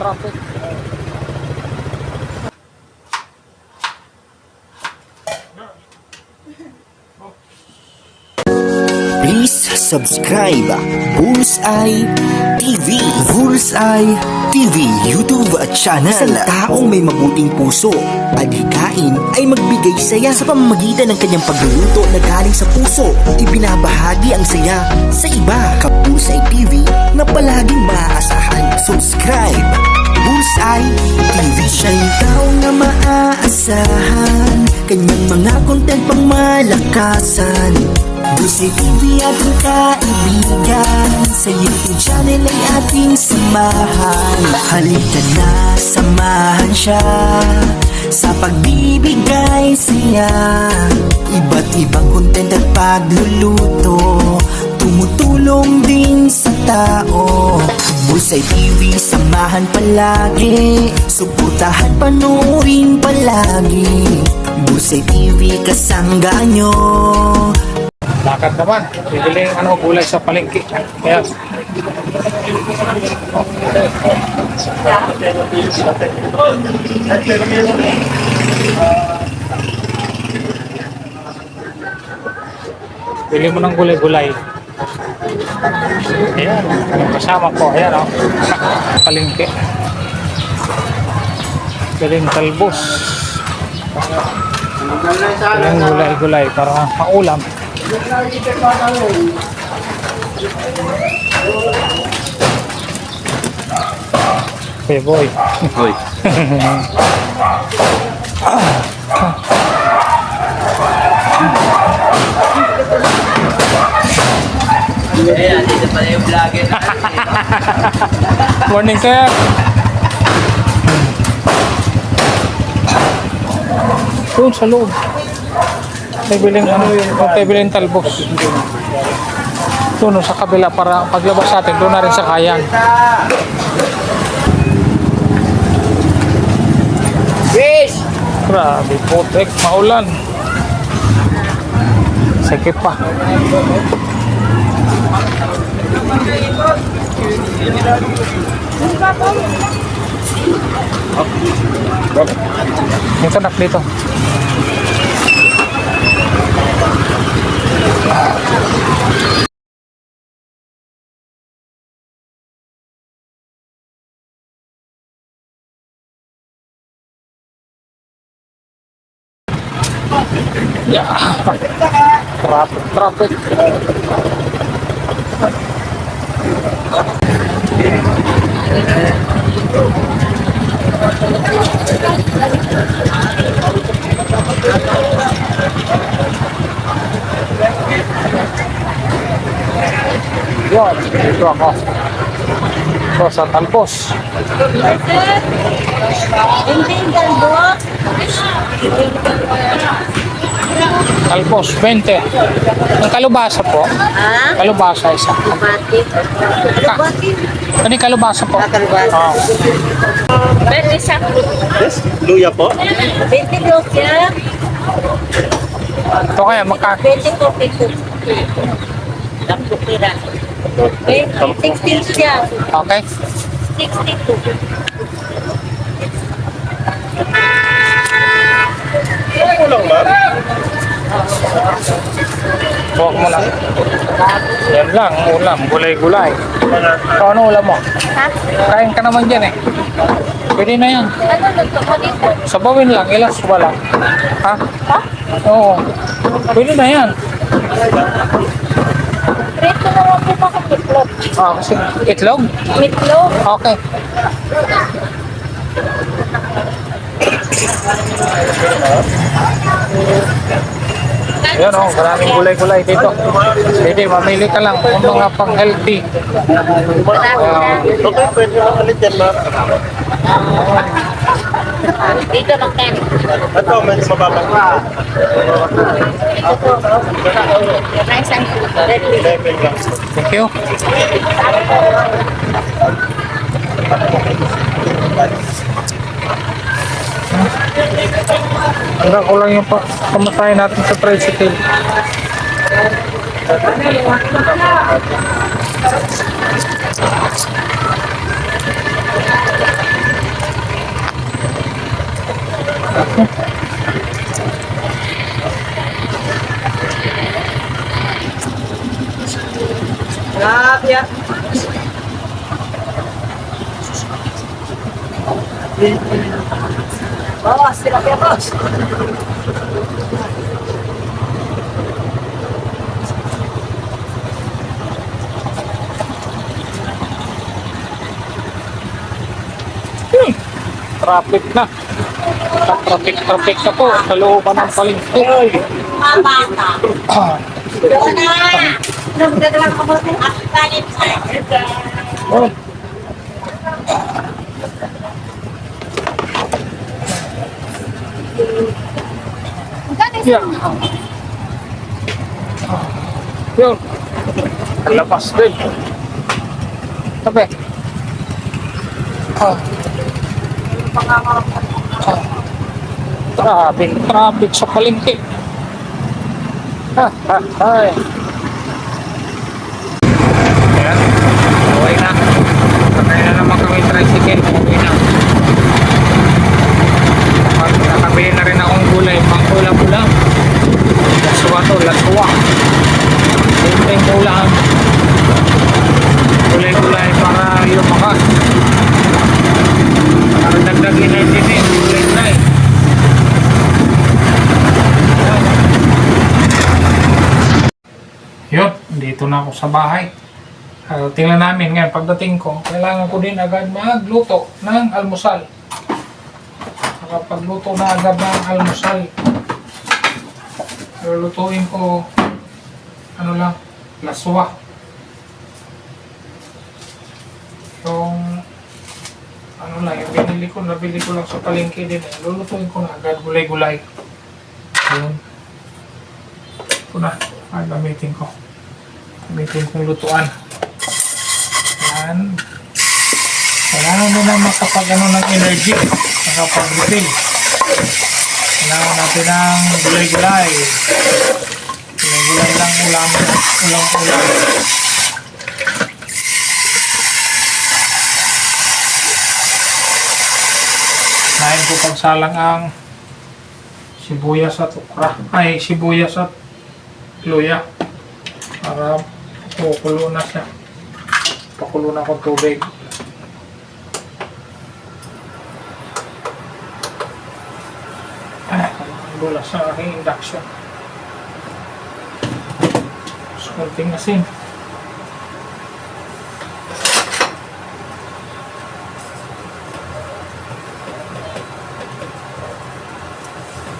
traffic. Subscribe. Bullseye TV Bullseye TV YouTube channel. Isang taong may mabuting puso Adhikain ay magbigay saya Sa pamamagitan ng kanyang pagluluto na galing sa puso. Ibinabahagi ang saya sa iba. Kapulsay TV na palaging maaasahan. Subscribe. Bullseye TV Siya'y tao na maaasahan. Kanyang mga content pang malakasan Bullseye TV ating kaibigan. Sa YouTube channel ay ating samahan. Halika na, samahan siya. Sa pagbibigay saya Iba't ibang content at pagluluto. Tumutulong din sa tao. Bullseye TV, samahan palagi. Suportahan, panoorin palagi. Bullseye TV, kasangga nyo Lakad naman. Bibili ng ano, gulay sa palengke. Ayan. Bili mo ng gulay-gulay. Ayan. Kasama ko. Ayan o. Palengke. Galing talbos. Galing gulay-gulay para maulam. Hey boy. Hoy. Ayan, dito pala yung vlogger. Morning sir. Doon sa loob. May biling ano yung may biling talbos. Doon no, sa kabila para paglabas natin doon na rin sa kayan. Fish! Grabe putek, maulan. Sakit pa. Dito nak dito. Yeah. Traffic, traffic. Yun, dito ako. So, sa galbo. Talbos, 20. Ang kalubasa po. Ha? Kalubasa isa. Batik. Batik. Ano yung kalubasa po? kalubasa. Oo. Pwede sa Luya po? 20 siya. Ito kaya, magka... 20 ko piso. Tapos pira. 16 siya. Okay? 62. Kulang ba? Huwag mo lang. Yan lang, ulam, gulay-gulay. So, ano ulam mo? Ha? Kain ka naman dyan eh. Pwede na yan. Ano luto mo dito? Sabawin lang, ilas ba lang? Ha? Ha? Oo. Pwede na yan. Mitlog. Ah, kasi itlog? Mitlog. Okay. Yan oh, maraming gulay-gulay dito. Pwede, mamili ka lang kung mga pang-healthy. Ah, Dito lang kan. Ito, medyo mababa. Thank you. Hanggang ko lang yung pa pamasahe natin sa tricycle. Tilapia. Boss, tilapia boss. Hmm. Traffic na. Traffic, traffic na po sa looban ng palengke. Mga bata. Ah, Doon na. Nagdadalang ka mo ng akalit sa oh. Yeah. Ah. Yun. Labas din. Tabi. Ah. Ah. Traffic, traffic sa palengke. Ha, ha, hay. Ayan. Okay na. Patay na naman kami tricycle. Okay na. At nakabili na rin akong gulay. Pang ulam-ulam. Laswa to, laswa. Simpleng ulam. Gulay-gulay para lumakas. Para dagdag energy din. Gulay-gulay. Yun, dito na ako sa bahay. Uh, tingnan namin ngayon, pagdating ko, kailangan ko din agad magluto ng almusal. Nakapagluto na agad ng almusal. Lulutuin ko, ano lang, laswa. Yung, ano lang, yung binili ko, nabili ko lang sa palengke din. Eh. Lulutuin ko na agad, gulay-gulay. Ayun. Ito na, ay gamitin ko. Gamitin kong lutuan. Yan. Kailangan mo na makapag ano ng energy. Makapag-refill. Kailangan natin ng gulay-gulay. Gulay-gulay lang ulam. Ulam-ulam. Nahin ko pagsalang ang sibuyas at okra. Ay, sibuyas at luya. Para kukulo na siya. Pakulo na akong tubig. Bulas sa aking induction. Mas konting asin.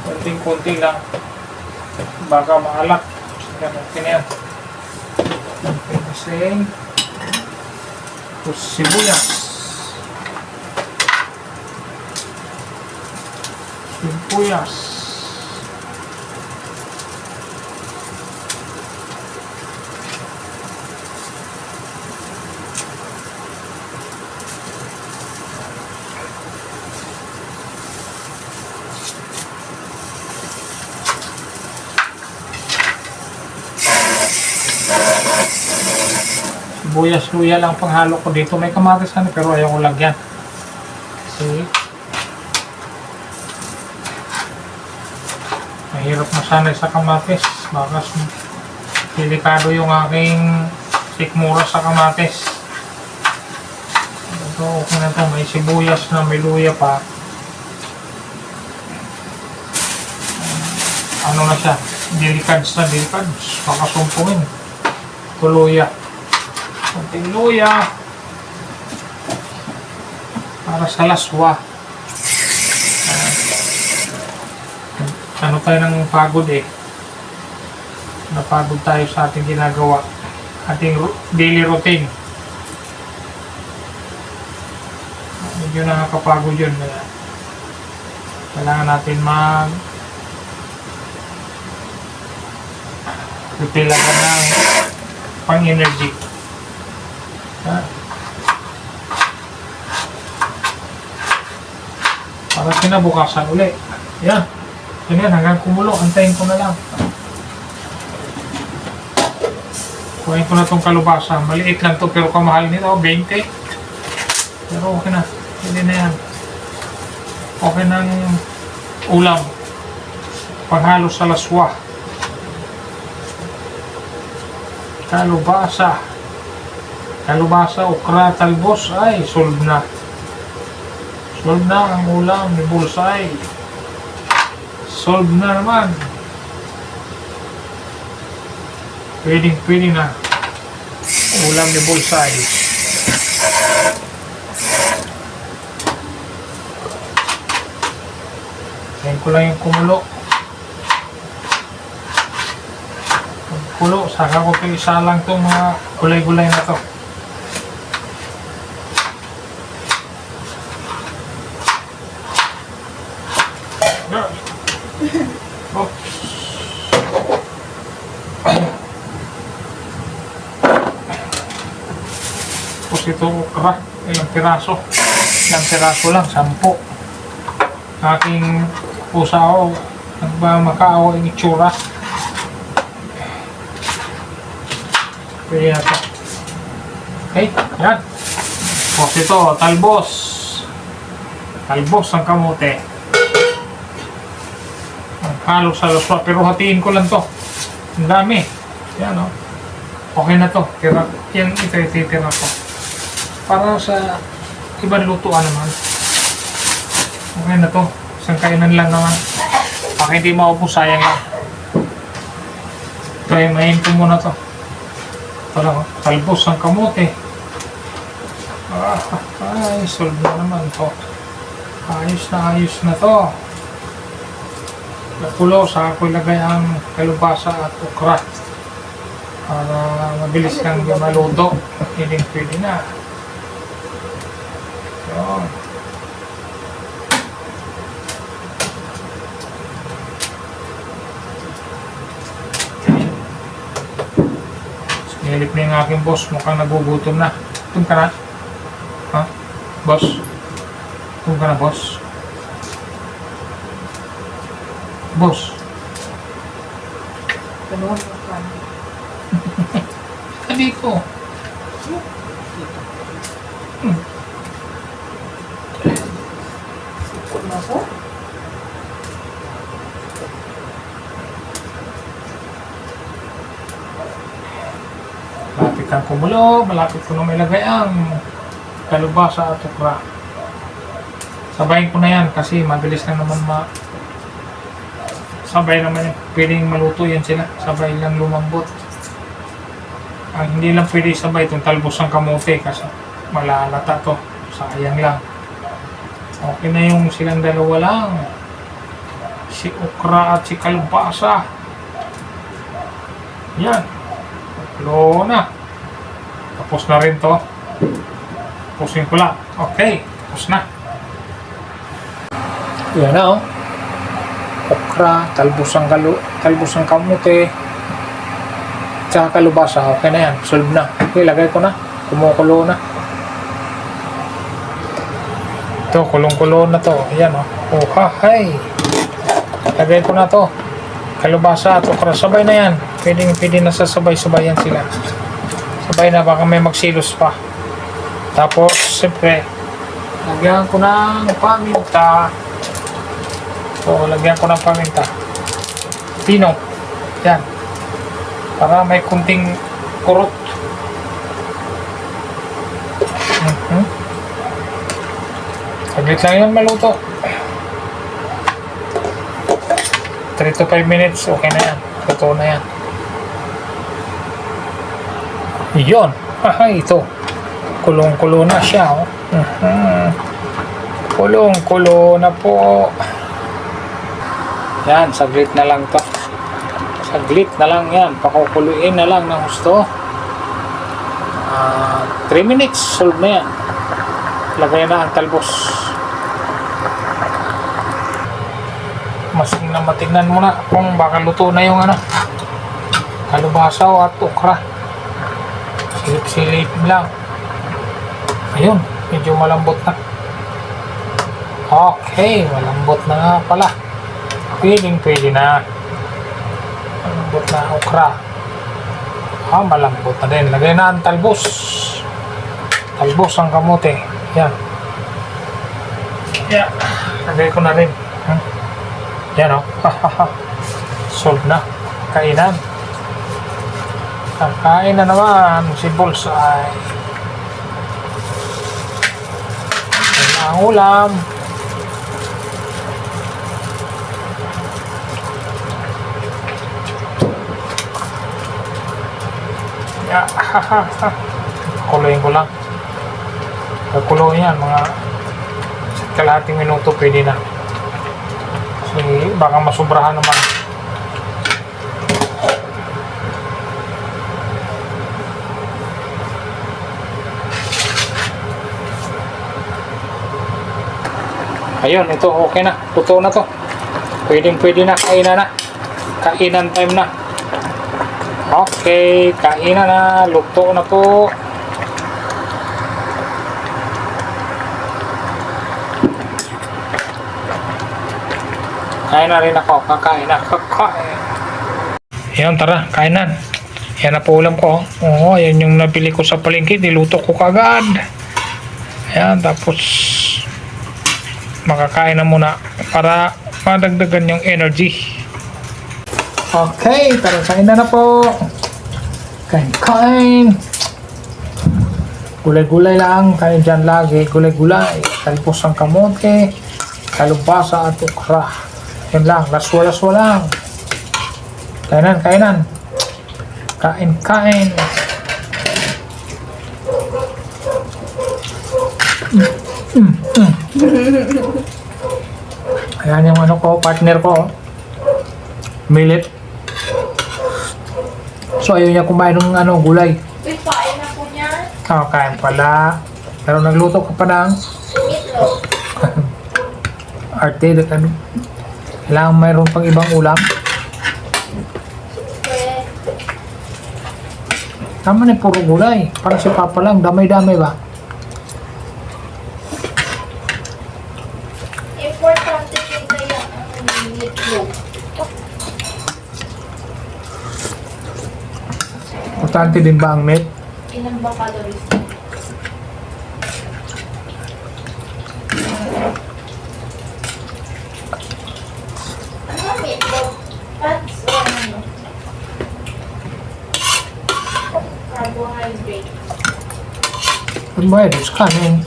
Konting-konti lang. Baka maalat. Ganun. Konting asin. Tapos sibuyas. Sibuyas. Sibuyas, luya lang panghalo ko dito. May kamatis ano, pero ayaw ko lagyan. Kasi mahirap masanay sa kamatis. Baka sum- delikado yung aking sikmura sa kamatis. Ito, okay na to. May sibuyas na may luya pa. Ano na siya? Delicads na delicads. Baka sumpungin. Ito luya. Konting luya. Para sa laswa. Ano tayo ng pagod eh. Napagod tayo sa ating ginagawa. Ating daily routine. Medyo nakakapagod yun. Kailangan natin mag refill agad ng pang-energy. Ha? Para kinabukasan uli. Yan. Yan yan, hanggang kumulo. Antayin ko na lang. Kuhain ko na itong kalubasa. Maliit lang to pero kamahal nito. 20. Pero okay na. Hindi na yan. Okay ng ulam. Panghalo sa laswa. Kalubasa. kalubasa, okra, talbos, ay, solve na. Solve na ang ulam ni Bullseye. Solve na naman. Pwedeng pwede na. Ulam ni Bullseye. Ngayon ko lang yung kumulo. Kulo, saka ko isa lang itong mga gulay-gulay na to. Tapos ito okra, ilang piraso. Ilang piraso lang, sampo. Aking pusa ako, nagmamakaawa yung itsura. Pwede na to. Okay, yan. Tapos ito, talbos. Talbos ang kamote. Halo sa luswa, pero hatiin ko lang to. Ang dami. Yan o. Okay na to. Tira, yan ito ititira ko. Para sa ibang lutuan naman. Okay na to. Isang kainan lang naman. Baka hindi maubos, sayang lang. Kaya main ko muna to. Ito lang, talbos ang kamote. Ah, ay, solve na naman to. Ayos na ayos na to. Napulo sa ako ilagay ang kalubasa at okra. Para mabilis yung maluto. Hindi pwede na. Yun. Nilip na yung aking boss. Mukhang nagugutom na. Tum ka na. Ha? Boss? Tum ka na, boss? Boss? Ganun mo pa. Sabi ko. Kumulo. Malapit ko na may lagay ang kalubasa at okra. Sabayin ko na yan kasi mabilis lang naman ma... Sabay naman yung pwedeng maluto yan sila. Sabay lang lumambot. Ang hindi lang pwede sabay itong talbos ng kamote kasi malalata to. Sayang lang. Okay na yung silang dalawa lang. Si okra at si kalubasa. Yan. Tatlo na. Tapos na rin to. Tapusin ko lang. Okay. Tapos na. Yan na oh. Okra, talbos ang kalu, talbos ang kamote, tsaka kalubasa. Okay na yan. Solve na. Okay, lagay ko na. Kumukulo na. Ito, kulong-kulo na to. Ayan oh. Oh, ha, hay. Lagay ko na to. Kalubasa at okra. Sabay na yan. Pwede, pwede na sasabay-sabayan sila. Sabay na, baka may magsilos pa. Tapos, siyempre, lagyan ko ng paminta. So, lagyan ko ng paminta. Pino. Yan. Para may kunting kurot. Mhm. Saglit lang yan maluto. 3 to 5 minutes, okay na yan. Totoo na yan. Yun. Aha, ito. Kulong-kulo na siya. Oh. Mhm. Kulong-kulo na po. Yan, saglit na lang to. Saglit na lang yan. Pakukuluin na lang ng gusto. 3 minutes, solve na yan. Lagay na ang talbos. Mas na matignan mo na kung baka luto na yung ano. Kalubasaw at okra. Silip-silip lang. Ayun, medyo malambot na. Okay, malambot na nga pala. Pwedeng pwede na. Malambot na okra. Ah, malambot na din. Lagay na ang talbos. Talbos ang kamote. Yan. Yan. Lagay ko na rin. Yan o. Solve na. Kainan. Ang kain na naman si Bulls ay ang ulam. Ya kuluin ko lang. Kakuloy yan mga kalahating minuto pwede na. Kasi baka masubrahan naman. Ayun, ito okay na. Totoo na to. Pwedeng pwede na, kainan na. Kainan time na. Okay, kainan na. Luto na po. Kain na rin ako. Kakain na. Kakain. Yan, tara. Kainan. Yan na po ulam ko. Oo, yan yung nabili ko sa palengke. Niluto ko kagad. Ayan, tapos makakain na muna para madagdagan yung energy. Okay, tara kain na na po. Kain, kain. Gulay-gulay lang, kain dyan lagi. Gulay-gulay. Talpos ng kamote, kalubasa at ukra. Yan lang, laswa-laswa lang. Kainan, kainan. Kain, kain. Ayan yung ano ko, partner ko. Millet. So ayaw niya kumain ng ano, gulay. Wait, pain na po niya. Ah, kain pala. Pero nagluto ka pa ng Meatloaf. arte. Ano, kailangan mayroon pang ibang ulam. Tama na puro gulay. Para si Papa lang, damay-damay ba? Importante yung kaya ang meatloaf. Importante din ba ang meat? Ilan ba calories? Ano meatloaf? Fats o ano? Carbohydrate. It's kanin.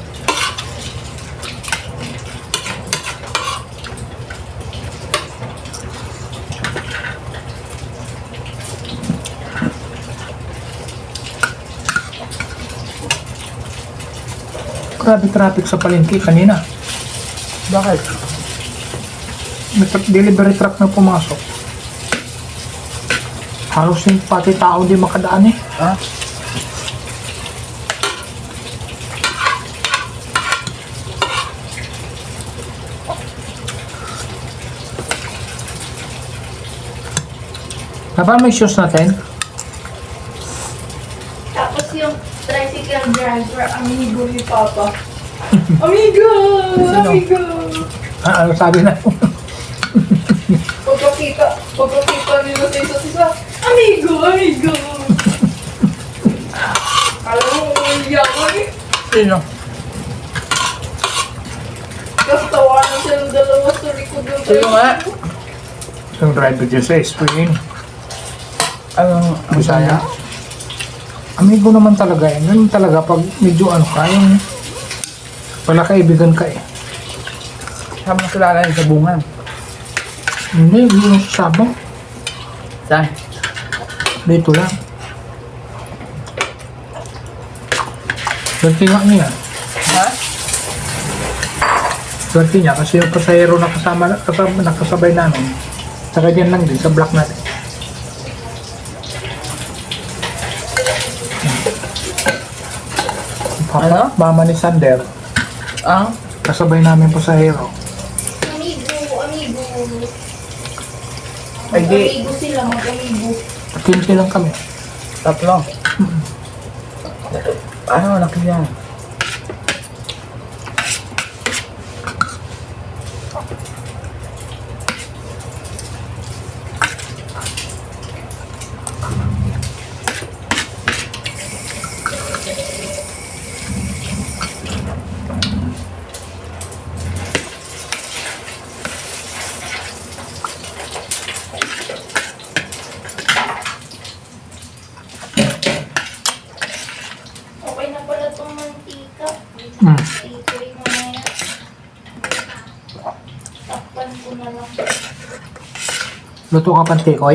Grabe traffic sa palengke kanina. Bakit? May tra- delivery truck na pumasok. Halos yung pati tao di makadaan eh. Ha? Dapat may shoes natin. Tapos yung tricycle driver, amigo ni Papa. amigo! Amigo! Ah, ano sabi na? Pagkakita, pagkakita nila sa isa't isa, amigo, amigo! Alam mo, umiyak ko eh. Sino? Tapos tawanan silang dalawa sa likod ng Sino nga? Yung driver dyan sa screen. Anong Bisaya. Amigo naman talaga eh. Ganun talaga pag medyo ano ka, yung wala kaibigan ka eh. Saan mo kilala yung sabungan? Hindi, hindi mo sasama. Saan? Dito lang. Swerte nga niya. Ha? Swerte niya kasi yung pasahero na kasama, kasama nakasabay namin. Saka dyan lang din, sa block natin. Papa, Ano? mama ni Sander, Ah? kasabay namin pasahero. Amigo, amigo. Ay, di. Mag-amigo sila, mag-amigo. 15 lang kami. Tatlo. Ano, laki yan. Okay na pala itong Luto ka pantikoy?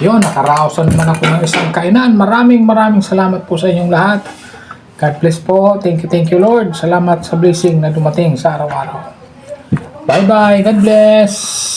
Yun, nakaraos na naman ako ng isang kainan. Maraming maraming salamat po sa inyong lahat. God bless po. Thank you, thank you Lord. Salamat sa blessing na dumating sa araw-araw. Bye-bye. God bless.